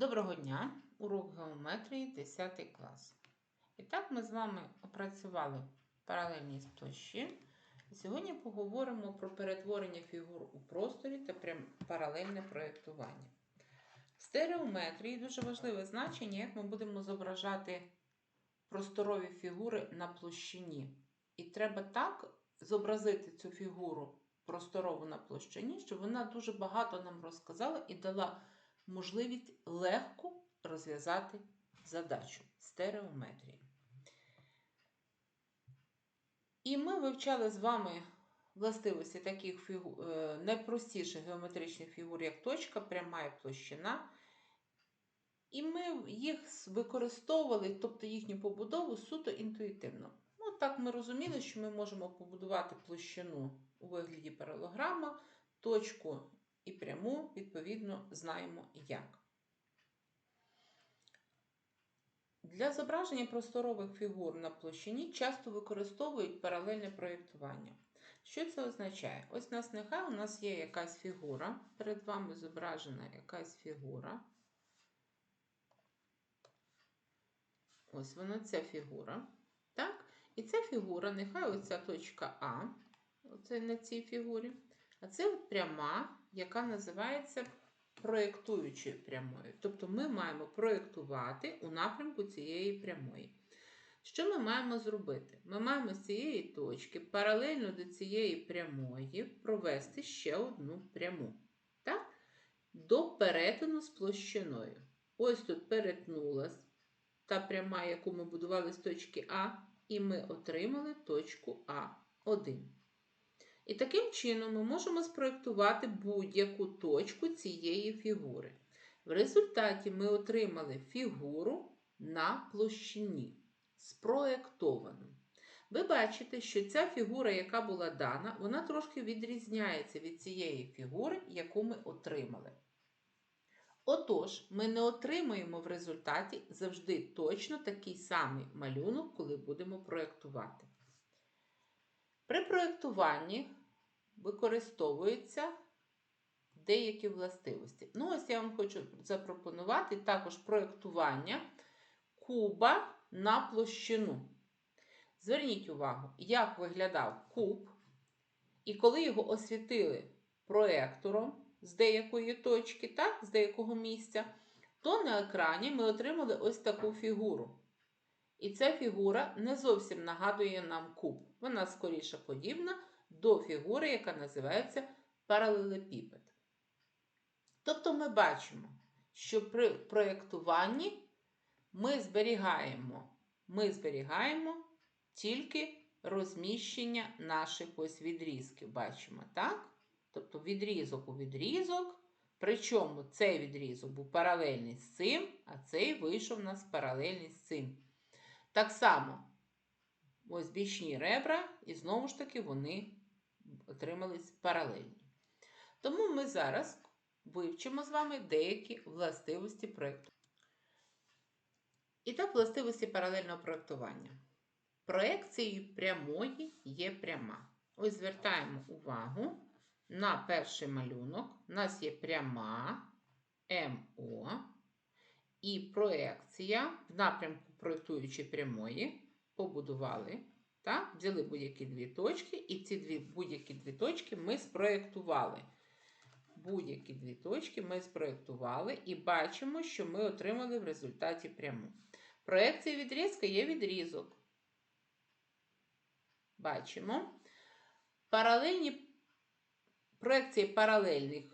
Доброго дня! Урок геометрії 10 клас. І так ми з вами опрацювали паралельність площин. Сьогодні поговоримо про перетворення фігур у просторі та паралельне проєктування. В стереометрії дуже важливе значення, як ми будемо зображати просторові фігури на площині. І треба так зобразити цю фігуру просторову на площині, щоб вона дуже багато нам розказала і дала можливість легко розв'язати задачу стереометрії. І ми вивчали з вами властивості таких фігур, найпростіших геометричних фігур, як точка, пряма і площина. І ми їх використовували, тобто їхню побудову суто інтуїтивно. Ну, так ми розуміли, що ми можемо побудувати площину у вигляді паралограма, точку і пряму, відповідно, знаємо як. Для зображення просторових фігур на площині часто використовують паралельне проєктування. Що це означає? Ось нас нехай у нас є якась фігура, перед вами зображена якась фігура. Ось вона ця фігура. Так? І ця фігура, нехай оця точка А, оце на цій фігурі. А це пряма, яка називається проєктуючою прямою. Тобто ми маємо проєктувати у напрямку цієї прямої. Що ми маємо зробити? Ми маємо з цієї точки паралельно до цієї прямої провести ще одну пряму. Так? До перетину з площиною. Ось тут перетнулась та пряма, яку ми будували з точки А, і ми отримали точку А1. І таким чином ми можемо спроєктувати будь-яку точку цієї фігури. В результаті ми отримали фігуру на площині, спроєктовану. Ви бачите, що ця фігура, яка була дана, вона трошки відрізняється від цієї фігури, яку ми отримали. Отож, ми не отримуємо в результаті завжди точно такий самий малюнок, коли будемо проєктувати. При проєктуванні використовуються деякі властивості. Ну, ось я вам хочу запропонувати також проєктування куба на площину. Зверніть увагу, як виглядав куб, і коли його освітили проєктором з деякої точки, так, з деякого місця, то на екрані ми отримали ось таку фігуру. І ця фігура не зовсім нагадує нам куб. Вона скоріше подібна до фігури, яка називається паралелепіпед. Тобто ми бачимо, що при проєктуванні ми зберігаємо, ми зберігаємо тільки розміщення наших ось відрізків. Бачимо, так? Тобто відрізок у відрізок. Причому цей відрізок був паралельний з цим, а цей вийшов у нас паралельний з цим. Так само, ось бічні ребра, і знову ж таки вони отримались паралельні. Тому ми зараз вивчимо з вами деякі властивості проєкту. І так, властивості паралельного проєктування. Проекцією прямої є пряма. Ось звертаємо увагу на перший малюнок. У нас є пряма МО. І проекція в напрямку проєктуючої прямої побудували. Так? Взяли будь-які дві точки, і ці дві будь-які дві точки ми спроєктували. Будь-які дві точки ми спроєктували і бачимо, що ми отримали в результаті пряму. Проекція відрізка є відрізок. Бачимо. Паралельні проекції паралельних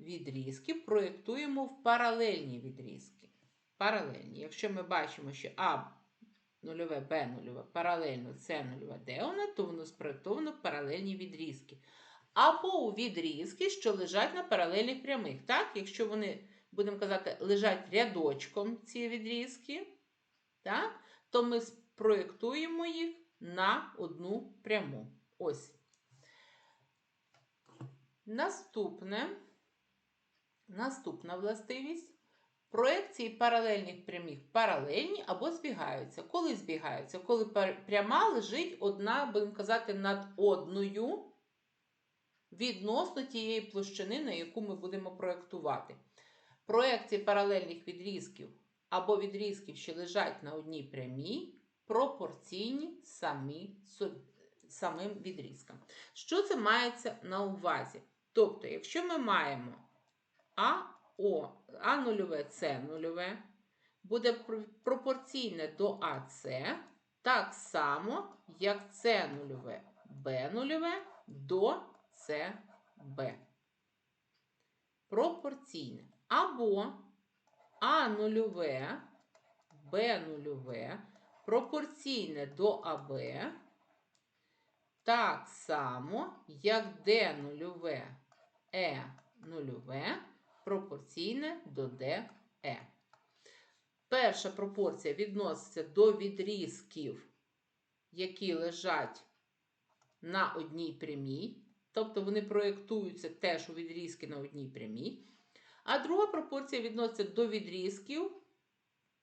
відрізків проєктуємо в паралельні відрізки. Паралельні. Якщо ми бачимо, що А нульове, Б нульове, паралельно С нульове, Д воно, то воно спроєктовано паралельні відрізки. Або у відрізки, що лежать на паралельних прямих. Так? Якщо вони, будемо казати, лежать рядочком ці відрізки, так? то ми спроєктуємо їх на одну пряму. Ось. Наступне, наступна властивість. Проекції паралельних прямих паралельні або збігаються. Коли збігаються? Коли пряма лежить одна, будемо казати, над одною відносно тієї площини, на яку ми будемо проєктувати. Проекції паралельних відрізків або відрізків, що лежать на одній прямій, пропорційні самі, самим відрізкам. Що це мається на увазі? Тобто, якщо ми маємо АО, А нульове, С нульове, буде пропорційне до АС, так само, як С нульове, Б нульове до СБ. Пропорційне. Або А нульове, Б нульове пропорційне до АБ, так само, як Д нульове, Е нульове пропорційне до ДЕ. Перша пропорція відноситься до відрізків, які лежать на одній прямій, тобто вони проєктуються теж у відрізки на одній прямій. А друга пропорція відноситься до відрізків,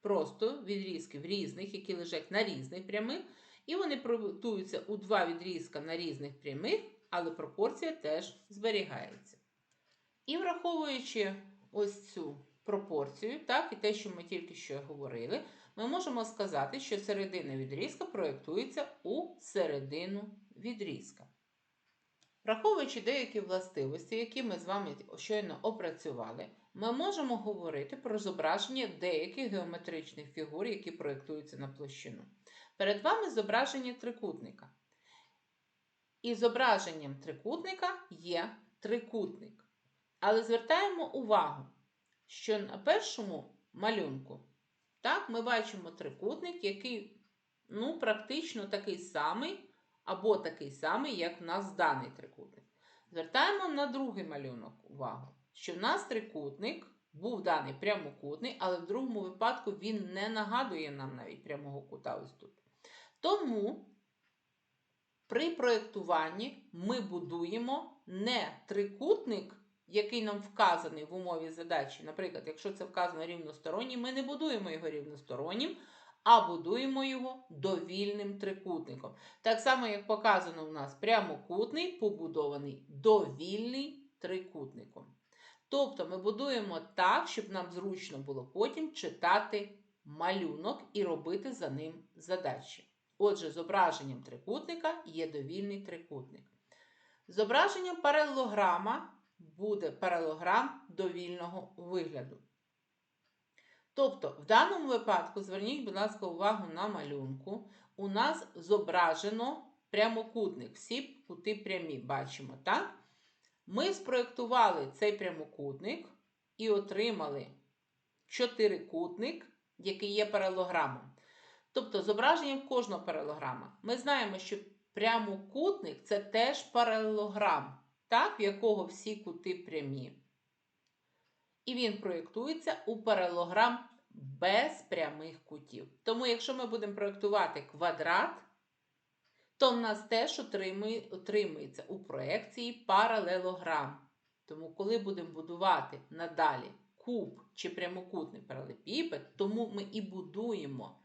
просто відрізків різних, які лежать на різних прямих, і вони проєктуються у два відрізка на різних прямих, але пропорція теж зберігається. І враховуючи ось цю пропорцію, так, і те, що ми тільки що говорили, ми можемо сказати, що середина відрізка проєктується у середину відрізка. Враховуючи деякі властивості, які ми з вами щойно опрацювали, ми можемо говорити про зображення деяких геометричних фігур, які проєктуються на площину. Перед вами зображення трикутника. І зображенням трикутника є трикутник. Але звертаємо увагу, що на першому малюнку так, ми бачимо трикутник, який ну, практично такий самий, або такий самий, як в нас даний трикутник. Звертаємо на другий малюнок увагу, що в нас трикутник був даний прямокутний, але в другому випадку він не нагадує нам навіть прямого кута ось тут. Тому при проєктуванні ми будуємо не трикутник, який нам вказаний в умові задачі. Наприклад, якщо це вказано рівносторонній, ми не будуємо його рівностороннім, а будуємо його довільним трикутником. Так само, як показано у нас прямокутний, побудований довільний трикутником. Тобто ми будуємо так, щоб нам зручно було потім читати малюнок і робити за ним задачі. Отже, зображенням трикутника є довільний трикутник. Зображенням паралелограма буде паралелограм довільного вигляду. Тобто, в даному випадку, зверніть, будь ласка, увагу на малюнку. У нас зображено прямокутник. Всі кути прямі бачимо, так? Ми спроєктували цей прямокутник і отримали чотирикутник, який є паралограмом. Тобто, зображенням кожного паралограма. Ми знаємо, що прямокутник це теж паралелограм, так, в якого всі кути прямі. І він проєктується у паралелограм без прямих кутів. Тому, якщо ми будемо проєктувати квадрат, то в нас теж отримується у проекції паралелограм. Тому, коли будемо будувати надалі куб чи прямокутний паралепіпед, тому ми і будуємо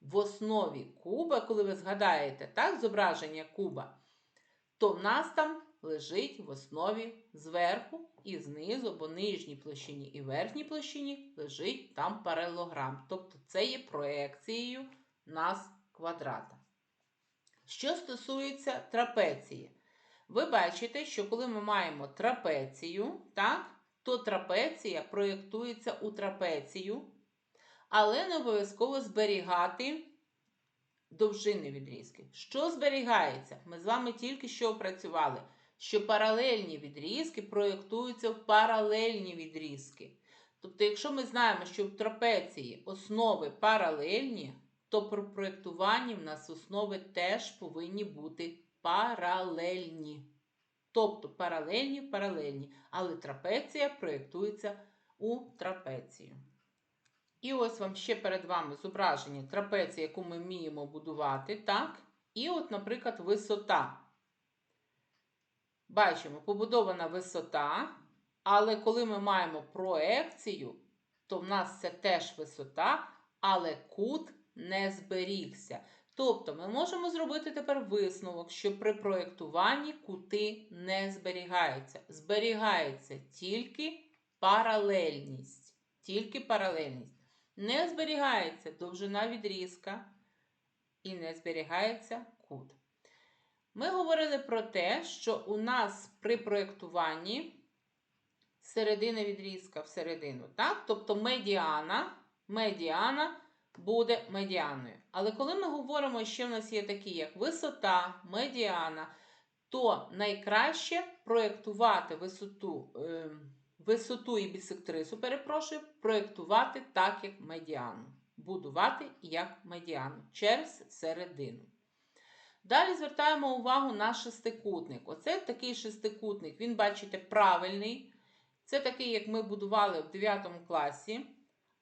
в основі куба, коли ви згадаєте так, зображення куба, то в нас там лежить в основі зверху і знизу, або нижній площині і верхній площині лежить там паралелограм. Тобто це є проекцією нас квадрата. Що стосується трапеції, ви бачите, що коли ми маємо трапецію, так, то трапеція проєктується у трапецію, але не обов'язково зберігати довжини відрізки. Що зберігається? Ми з вами тільки що опрацювали, що паралельні відрізки проєктуються в паралельні відрізки. Тобто, якщо ми знаємо, що в трапеції основи паралельні, то при проєктуванні в нас основи теж повинні бути паралельні. Тобто паралельні, паралельні, але трапеція проєктується у трапецію. І ось вам ще перед вами зображення трапеції, яку ми вміємо будувати, так? І от, наприклад, висота. Бачимо, побудована висота, але коли ми маємо проекцію, то в нас це теж висота, але кут не зберігся. Тобто ми можемо зробити тепер висновок, що при проєктуванні кути не зберігаються. Зберігається тільки паралельність. Тільки паралельність. Не зберігається довжина відрізка і не зберігається кут. Ми говорили про те, що у нас при проєктуванні середина відрізка всередину, так? Тобто медіана, медіана буде медіаною. Але коли ми говоримо, що в нас є такі, як висота, медіана, то найкраще проєктувати висоту, е, висоту і бісектрису, перепрошую, проєктувати так, як медіану. Будувати як медіану через середину. Далі звертаємо увагу на шестикутник. Оце такий шестикутник, він, бачите, правильний. Це такий, як ми будували в 9 класі.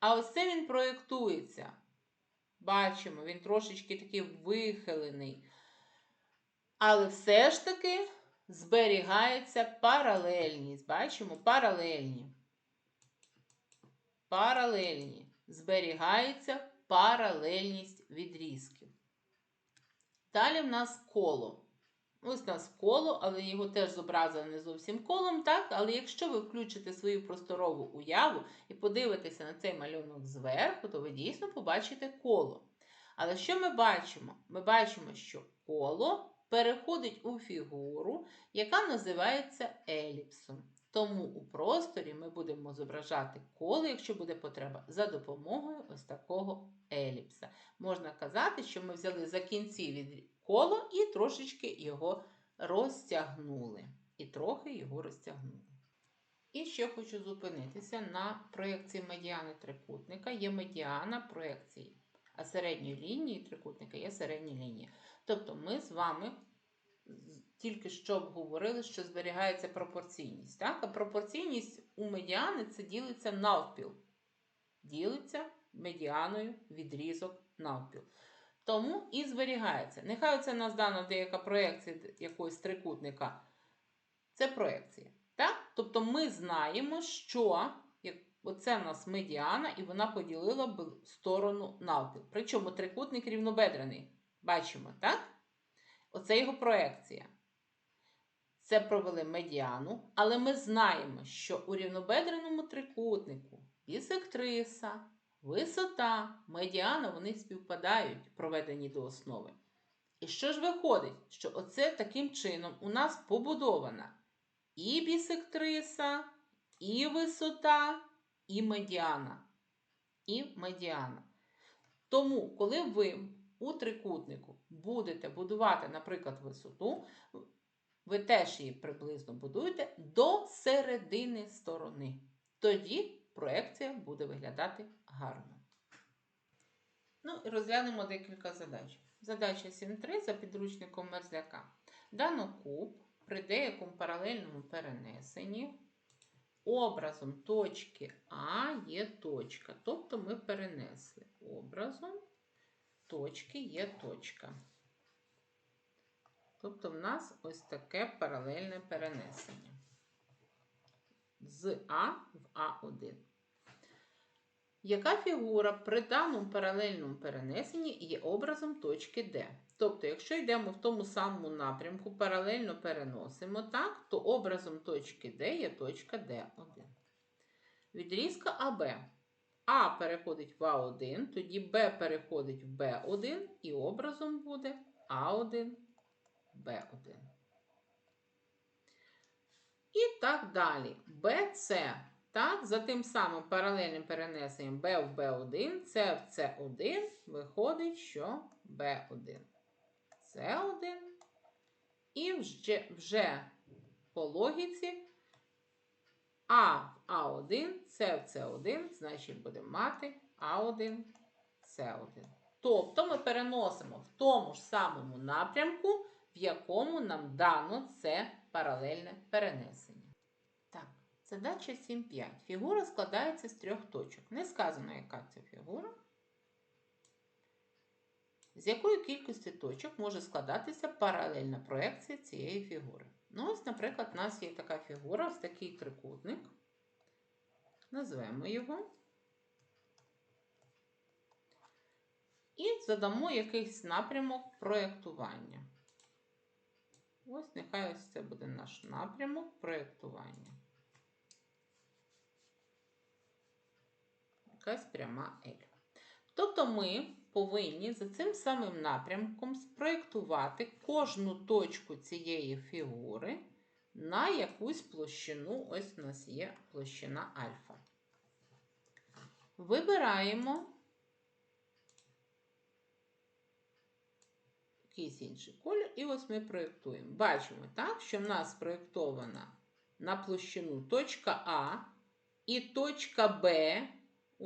А ось це він проєктується. Бачимо, він трошечки такий вихилений. Але все ж таки зберігається паралельність. Бачимо, паралельні. Паралельні. Зберігається паралельність відрізків. Далі в нас коло. Ось у нас коло, але його теж зобразили не зовсім колом, так? Але якщо ви включите свою просторову уяву і подивитеся на цей малюнок зверху, то ви дійсно побачите коло. Але що ми бачимо? Ми бачимо, що коло переходить у фігуру, яка називається еліпсом. Тому у просторі ми будемо зображати коло, якщо буде потреба, за допомогою ось такого еліпса. Можна казати, що ми взяли за кінці від коло і трошечки його розтягнули. І трохи його розтягнули. І ще хочу зупинитися на проєкції медіани трикутника. Є медіана проєкції, а середньої лінії трикутника є середня лінія. Тобто ми з вами тільки що обговорили, що зберігається пропорційність. Так? А пропорційність у медіани це ділиться навпіл. Ділиться медіаною відрізок навпіл. Тому і зберігається. Нехай це нас дана деяка проєкція якогось трикутника. Це проєкція. Так? Тобто ми знаємо, що оце в нас медіана, і вона поділила б сторону навпіл. Причому трикутник рівнобедрений. Бачимо, так? Оце його проекція. Це провели медіану, але ми знаємо, що у рівнобедреному трикутнику бісектриса, висота, медіана вони співпадають, проведені до основи. І що ж виходить, що оце таким чином у нас побудована і бісектриса, і висота, і медіана. І медіана. Тому, коли ви у трикутнику будете будувати, наприклад, висоту, ви теж її приблизно будуєте до середини сторони. Тоді проекція буде виглядати гарно. Ну і розглянемо декілька задач. Задача 7.3 за підручником мерзляка. Дано куб при деякому паралельному перенесенні. Образом точки А є точка. Тобто ми перенесли образом точки є точка. Тобто в нас ось таке паралельне перенесення з А в А1. Яка фігура при даному паралельному перенесенні є образом точки D? Тобто, якщо йдемо в тому самому напрямку, паралельно переносимо так, то образом точки D є точка D1. Відрізка АБ. А переходить в А1, тоді Б переходить в Б1 і образом буде А1, Б1. І так далі. БЦ. Так, за тим самим паралельним перенесенням Б в Б1, С в С1, виходить, що Б1. С1. І вже, вже по логіці А в А1, С в С1, значить будемо мати А1, С1. Тобто ми переносимо в тому ж самому напрямку, в якому нам дано це паралельне перенесення. Так, задача 7.5. Фігура складається з трьох точок. Не сказано, яка це фігура. З якої кількості точок може складатися паралельна проекція цієї фігури? Ну, ось, наприклад, у нас є така фігура, ось такий трикутник. Назвемо його. І задамо якийсь напрямок проєктування. Ось, нехай ось це буде наш напрямок проєктування. якась пряма L. Тобто ми повинні за цим самим напрямком спроєктувати кожну точку цієї фігури на якусь площину. Ось у нас є площина альфа. Вибираємо якийсь інший колір, і ось ми проєктуємо. Бачимо, так, що в нас спроєктована на площину точка А і точка Б.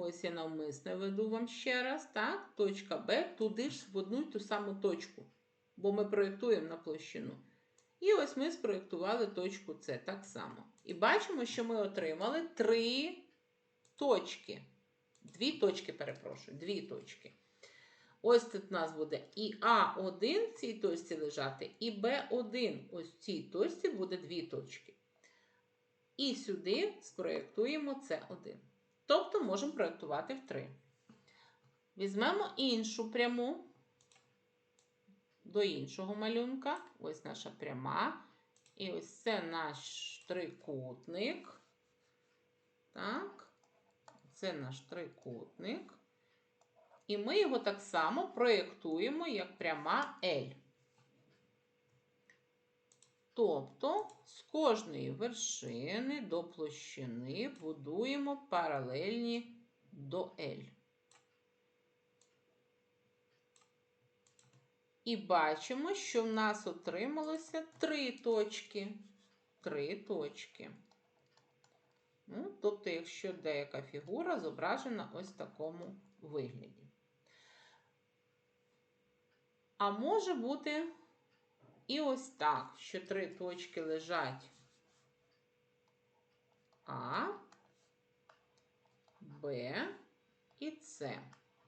Ось я навмисно веду вам ще раз, так, точка Б, туди ж в одну й ту саму точку, бо ми проєктуємо на площину. І ось ми спроєктували точку С так само. І бачимо, що ми отримали три точки. Дві точки, перепрошую, дві точки. Ось тут у нас буде і А1 в цій точці лежати, і Б1 ось в цій точці буде дві точки. І сюди спроєктуємо С1. Тобто можемо проєктувати в 3. Візьмемо іншу пряму до іншого малюнка. Ось наша пряма. І ось це наш трикутник. Так, це наш трикутник. І ми його так само проєктуємо як пряма L. Тобто з кожної вершини до площини будуємо паралельні до L. І бачимо, що в нас отрималося три точки. Три точки. Ну, тобто, якщо деяка фігура зображена ось в такому вигляді. А може бути і ось так, що три точки лежать А, Б і С.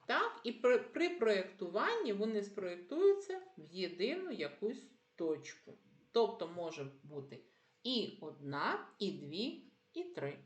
Так, і при, при проєктуванні вони спроєктуються в єдину якусь точку. Тобто може бути і одна, і дві, і три.